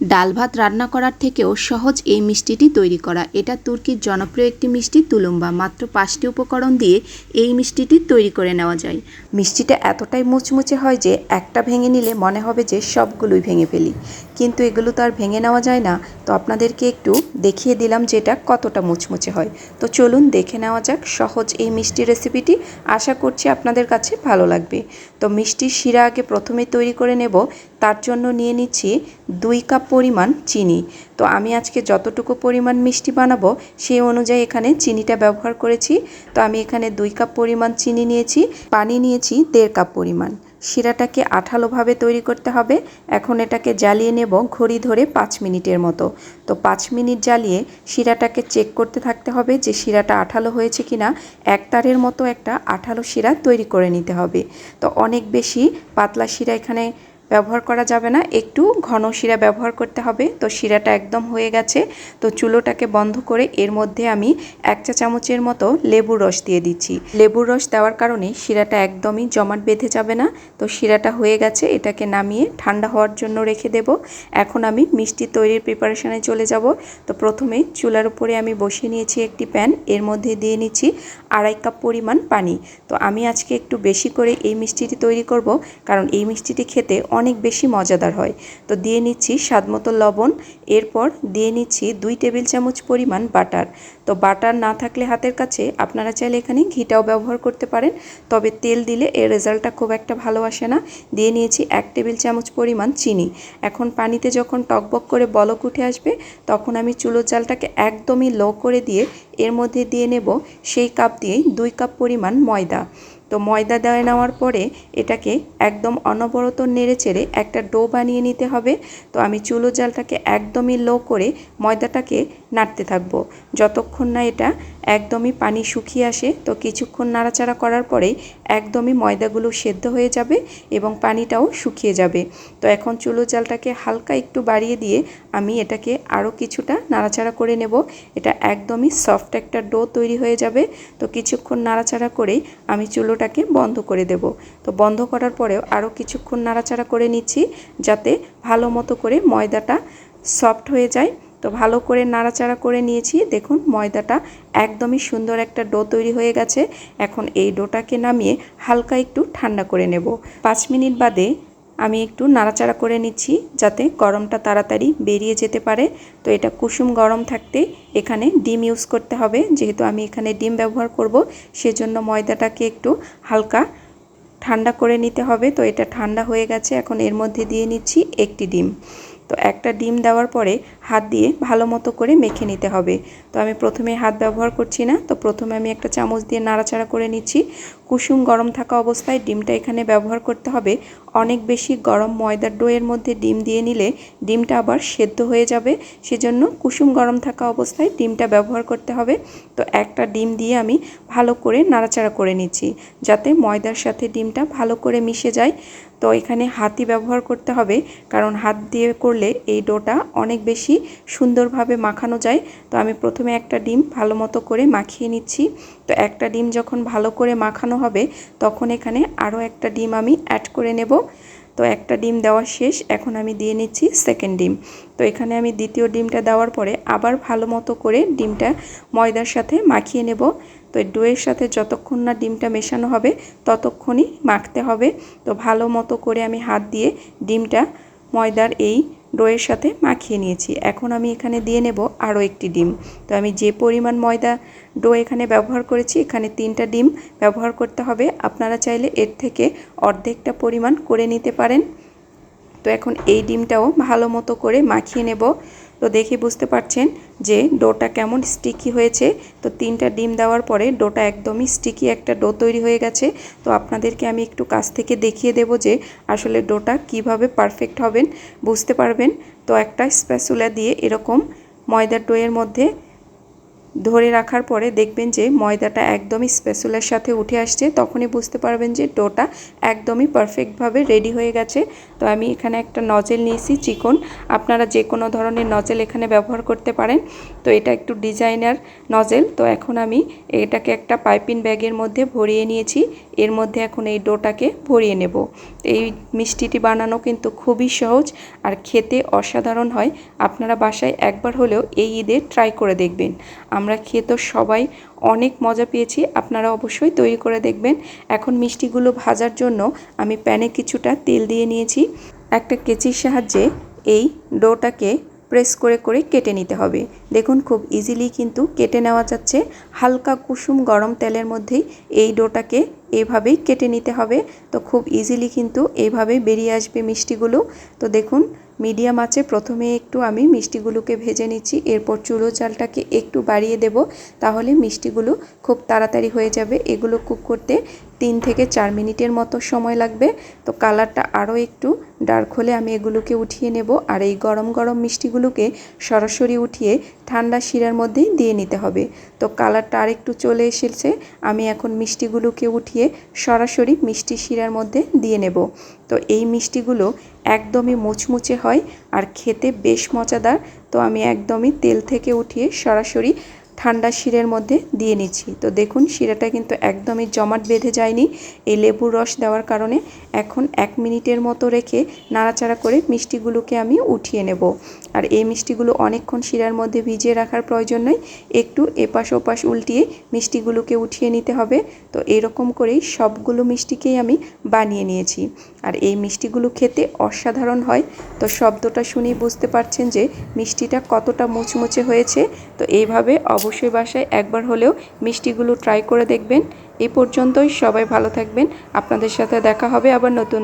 ডাল ভাত রান্না করার থেকেও সহজ এই মিষ্টিটি তৈরি করা। এটা তুর্কির জনপ্রিয় একটি মিষ্টি তুলুম্বা। মাত্র পাঁচটি উপকরণ দিয়ে এই মিষ্টিটি তৈরি করে নেওয়া যায়। মিষ্টিটা এতটাই মুচমুচে হয় যে একটা ভেঙে নিলে মনে হবে যে সবগুলোই ভেঙে ফেলি। কিন্তু এগুলো তো আর ভেঙে নেওয়া যায় না। তো আপনাদেরকে একটু দেখিয়ে দিলাম যে এটা কতটা মুচমুচে হয়। তো চলুন দেখে নেওয়া যাক সহজ এই মিষ্টি রেসিপিটি। আশা করছি আপনাদের কাছে ভালো লাগবে। তো মিষ্টির শিরা আগে প্রথমে তৈরি করে নেব। তার জন্য নিয়ে নিচ্ছি দুই কাপ পরিমাণ চিনি। তো আমি আজকে যতটুকু পরিমাণ মিষ্টি বানাবো সেই অনুযায়ী এখানে চিনিটা ব্যবহার করেছি। তো আমি এখানে দুই কাপ পরিমাণ চিনি নিয়েছি, পানি নিয়েছি, দেড় কাপ পরিমাণ। শিরাটাকে আঠালোভাবে তৈরি করতে হবে। এখন এটাকে জ্বালিয়ে নেব ঘড়ি ধরে পাঁচ মিনিটের মতো। তো পাঁচ মিনিট জ্বালিয়ে শিরাটাকে চেক করতে থাকতে হবে যে শিরাটা আঠালো হয়েছে কিনা। এক তারের মতো একটা আঠালো শিরা তৈরি করে নিতে হবে। তো অনেক বেশি পাতলা শিরা এখানে ব্যবহার করা যাবে না। একটু ঘন শিরা ব্যবহার করতে হবে। তো শিরাটা একদম হয়ে গেছে। তো চুলোটাকে বন্ধ করে এর মধ্যে আমি এক চা চামচের মতো লেবুর রস দিয়ে দিচ্ছি। লেবুর রস দেওয়ার কারণে শিরাটা একদমই জমাট বেঁধে যাবে না। তো শিরাটা হয়ে গেছে। এটাকে নামিয়ে ঠান্ডা হওয়ার জন্য রেখে দেব। এখন আমি মিষ্টি তৈরির প্রিপারেশনে চলে যাব। তো প্রথমে চুলার উপরে আমি বসিয়ে নিয়েছি একটি প্যান। এর মধ্যে দিয়ে নিচ্ছি আড়াই কাপ পরিমাণ পানি। তো আমি আজকে একটু বেশি করে এই মিষ্টিটি তৈরি করব। কারণ এই মিষ্টিটি খেতে অনেক বেশি মজাদার হয়। তো দিয়ে নিচ্ছি স্বাদমতো লবণ, এরপর দিয়ে নিচ্ছি দুই টেবিল চামচ পরিমাণ বাটার। তো বাটার না থাকলে হাতের কাছে আপনারা চাইলে এখানে ঘিটাও ব্যবহার করতে পারেন। তবে তেল দিলে এর রেজাল্টটা খুব একটা ভালো আসে না। দিয়ে নিয়েছি এক টেবিল চামচ পরিমাণ চিনি। এখন পানিতে যখন টকবক করে বলক উঠে আসবে, তখন আমি চুলোর জালটাকে একদমই লো করে দিয়ে এর মধ্যে দিয়ে নেব সেই কাপ দিয়েই দুই কাপ পরিমাণ ময়দা। তো ময়দা দেওয়া নেওয়ার পরে এটাকে একদম অনবরত নেড়ে চেড়ে একটা ডো বানিয়ে নিতে হবে। তো আমি চুলো জালটাকে একদমই লো করে ময়দাটাকে নাড়তে থাকব। যতক্ষণ না এটা একদমই পানি শুকিয়ে আসে, তো কিছুক্ষণ নাড়াচাড়া করার পরেই একদমই ময়দাগুলো সেদ্ধ হয়ে যাবে এবং পানিটাও শুকিয়ে যাবে। তো এখন চুলো জালটাকে হালকা একটু বাড়িয়ে দিয়ে আমি এটাকে আরও কিছুটা নাড়াচাড়া করে নেব। এটা একদমই সফট একটা ডো তৈরি হয়ে যাবে, তো কিছুক্ষণ নাড়াচাড়া করেই আমি চুলোটাকে বন্ধ করে দেব। তো বন্ধ করার পরেও আরও কিছুক্ষণ নাড়াচাড়া করে নিচ্ছি যাতে ভালো মতো করে ময়দাটা সফট হয়ে যায়। তো ভালো করে নাড়াচাড়া করে নিয়েছি। দেখুন, ময়দাটা একদমই সুন্দর একটা ডো তৈরি হয়ে গেছে। এখন এই ডোটাকে নামিয়ে হালকা একটু ঠান্ডা করে নেব। পাঁচ মিনিট বাদে আমি একটু নাড়াচাড়া করে নিচ্ছি যাতে গরমটা তাড়াতাড়ি বেরিয়ে যেতে পারে। তো এটা কুসুম গরম থাকতে এখানে ডিম ইউজ করতে হবে। যেহেতু আমি এখানে ডিম ব্যবহার করব, সেজন্য ময়দাটাকে একটু হালকা ঠান্ডা করে নিতে হবে। তো এটা ঠান্ডা হয়ে গেছে। এখন এর মধ্যে দিয়ে নিচ্ছি একটি ডিম। তো একটা ডিম দেওয়ার পরে হাত দিয়ে ভালো মতো করে মেখে নিতে হবে। তো আমি প্রথমে হাত ব্যবহার করছি না, তো প্রথমে আমি একটা চামচ দিয়ে নাড়াচাড়া করে নিচ্ছি। কুসুম গরম থাকা অবস্থায় ডিমটা এখানে ব্যবহার করতে হবে। অনেক বেশি গরম ময়দার ডোয়ের মধ্যে ডিম দিয়ে নিলে ডিমটা আবার সেদ্ধ হয়ে যাবে। সেজন্য কুসুম গরম থাকা অবস্থায় ডিমটা ব্যবহার করতে হবে। তো একটা ডিম দিয়ে আমি ভালো করে নাড়াচাড়া করে নিচ্ছি, যাতে ময়দার সাথে ডিমটা ভালো করে মিশে যায়। তো এখানে হাতি ব্যবহার করতে হবে, কারণ হাত দিয়ে করলে এই ডোটা অনেক বেশি সুন্দরভাবে মাখানো যায়। তো আমি প্রথমে একটা ডিম ভালো মতো করে মাখিয়ে নিচ্ছি। তো একটা ডিম যখন ভালো করে মাখানো হবে, তখন এখানে আরও একটা ডিম আমি অ্যাড করে নেব। তো একটা ডিম দেওয়া শেষ, এখন আমি দিয়ে নিচ্ছি সেকেন্ড ডিম। তো এখানে আমি দ্বিতীয় ডিমটা দেওয়ার পরে আবার ভালো মতো করে ডিমটা ময়দার সাথে মাখিয়ে নেব। তো ডোয়ের সাথে যতক্ষণ না ডিমটা মেশানো হবে, ততক্ষণই মাখতে হবে। তো ভালো মতো করে আমি হাত দিয়ে ডিমটা ময়দার এই ডোয়ের সাথে মাখিয়ে নিয়েছি। এখন আমি এখানে দিয়ে নেব আরও একটি ডিম। তো আমি যে পরিমাণ ময়দা ডো এখানে ব্যবহার করেছি, এখানে তিনটা ডিম ব্যবহার করতে হবে। আপনারা চাইলে এর থেকে অর্ধেকটা পরিমাণ করে নিতে পারেন। তো এখন এই ডিমটাও ভালো মতো করে মাখিয়ে নেব। তো দেখে বুঝতে পারছেন যে ডোটা কেমন স্টিকি হয়েছে। তো তিনটা ডিম দেওয়ার পরে ডোটা একদমই স্টিকি একটা ডো তৈরি হয়ে গেছে। তো আপনাদেরকে আমি একটু কাছ থেকে দেখিয়ে দেব যে আসলে ডোটা কীভাবে পারফেক্ট হবেন। বুঝতে পারবেন? তো একটা স্প্যাসুলা দিয়ে এরকম ময়দার ডোয়ের মধ্যে ধরে রাখার পরে দেখবেন যে ময়দাটা একদমই স্পেসুলের সাথে উঠে আসছে, তখনই বুঝতে পারবেন যে ডোটা একদমই পারফেক্টভাবে রেডি হয়ে গেছে। তো আমি এখানে একটা নজেল নিয়েছি, চিকন। আপনারা যে কোনো ধরনের নজেল এখানে ব্যবহার করতে পারেন। তো এটা একটু ডিজাইনার নজেল তো এখন আমি এটাকে একটা পাইপিং ব্যাগের মধ্যে ভরিয়ে নিয়েছি। এর মধ্যে এখন এই ডোটাকে ভরিয়ে নেব। এই মিষ্টিটি বানানো কিন্তু খুবই সহজ আর খেতে অসাধারণ হয়। আপনারা বাসায় একবার হলেও এই ঈদে ট্রাই করে দেখবেন। আমরা খেয়ে তো সবাই অনেক মজা পেয়েছি। আপনারা অবশ্যই তৈরি করে দেখবেন। এখন মিষ্টিগুলো ভাজার জন্য আমি প্যানে কিছুটা তেল দিয়ে নিয়েছি। একটা কেচির সাহায্যে এই ডোটাকে প্রেস করে করে কেটে নিতে হবে। দেখুন খুব ইজিলি কিন্তু কেটে নেওয়া যাচ্ছে। হালকা কুসুম গরম তেলের মধ্যেই এই ডোটাকে এভাবেই কেটে নিতে হবে। তো খুব ইজিলি কিন্তু এইভাবেই বেরিয়ে আসবে মিষ্টিগুলো। তো দেখুন মিডিয়াম আছে, প্রথমে একটু আমি মিষ্টিগুলোকে ভেজে নিচ্ছি, এরপর চুলো চালটাকে একটু বাড়িয়ে দেব, তাহলে মিষ্টিগুলো খুব তাড়াতাড়ি হয়ে যাবে। এগুলো কুক করতে তিন থেকে চার মিনিটের মতো সময় লাগবে। তো কালারটা আরও একটু ডার্ক হলে আমি এগুলোকে উঠিয়ে নেব আর এই গরম গরম মিষ্টিগুলোকে সরাসরি উঠিয়ে ঠান্ডা শিরার মধ্যেই দিয়ে নিতে হবে। তো কালারটা আরেকটু চলে এসেছে, আমি এখন মিষ্টিগুলোকে উঠিয়ে সরাসরি মিষ্টি শিরার মধ্যে দিয়ে নেব। তো এই মিষ্টিগুলো একদমই মুচমুচে হয় আর খেতে বেশ মজাদার। তো আমি একদমই তেল থেকে উঠিয়ে সরাসরি ঠান্ডা শিরের মধ্যে দিয়ে নিচ্ছি। তো দেখুন, শিরাটা কিন্তু একদমই জমাট বেঁধে যায়নি। এই লেবুর রস দেওয়ার কারণে এখন এক মিনিটের মতো রেখে নাড়াচাড়া করে মিষ্টিগুলোকে আমি উঠিয়ে নেব। আর এই মিষ্টিগুলো অনেকক্ষণ শিরার মধ্যে ভিজিয়ে রাখার প্রয়োজন নয় একটু এপাশ ওপাশ উল্টিয়ে মিষ্টিগুলোকে উঠিয়ে নিতে হবে। তো এরকম করেই সবগুলো মিষ্টিকেই আমি বানিয়ে নিয়েছি। আর এই মিষ্টিগুলো খেতে অসাধারণ হয়। তো শব্দটা শুনেই বুঝতে পারছেন যে মিষ্টিটা কতটা মুচমুচে হয়েছে। তো এইভাবে অবশ্যই বাসায় একবার হলেও মিষ্টিগুলো ট্রাই করে দেখবেন। এই পর্যন্তই, সবাই ভালো থাকবেন। আপনাদের সাথে দেখা হবে আবার নতুন